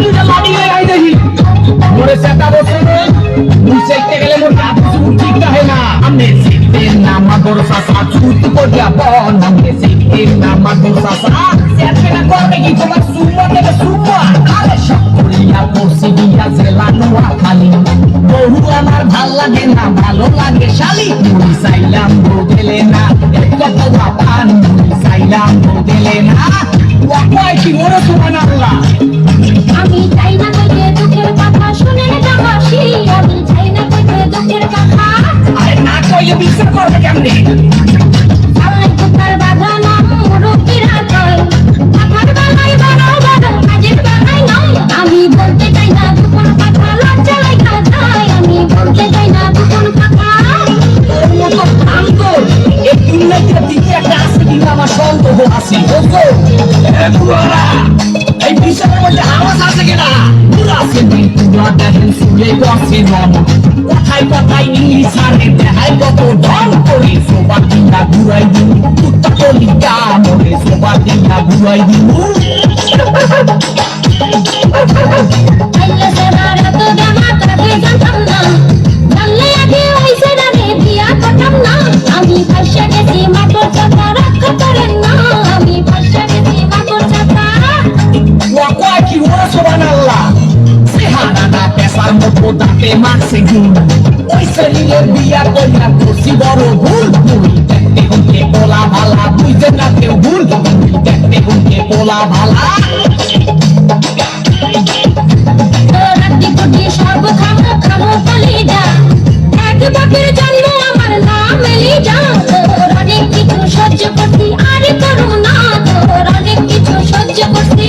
দুইটা লাঠি লয়ে আই দেখি মোরে সেটা বসে মুই চাইতে না করবে কি তোমার সুমা থেকে সুমা আরে পড়ছি দিয়া জেলা নোয়া খালি বহু আমার ভালো লাগে না ভালো লাগে শালি মুই চাইলাম গেলে না কত বাপান মুই চাইলাম গেলে না ওয়াকাই কি মোরে সুবহানাল্লাহ আমি চাই না কইতে দুঃখের কথা শুনে এই বিষয়ের মধ্যে আওয়াজ আছে কিনা? পুরা আছে শুনে বসে নন কথায় কথায় ইংলিশ আরে দেখায় কত ডন করে সোবার দিনা ঘুরাই দিন কুত্তা কলি মরে সোবার দিনা ঘুরাই দিন দাঁতে মারছে গুণ ওই শরীরে বিয়া কইরা করছি বড় ভুল। তুই দেখতে হুনকে পোলা ভালা বুঝতে না কেউ ভুল দেখতে হুনকে পোলা ভালা। কিছু সহ্য করছি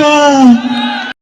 না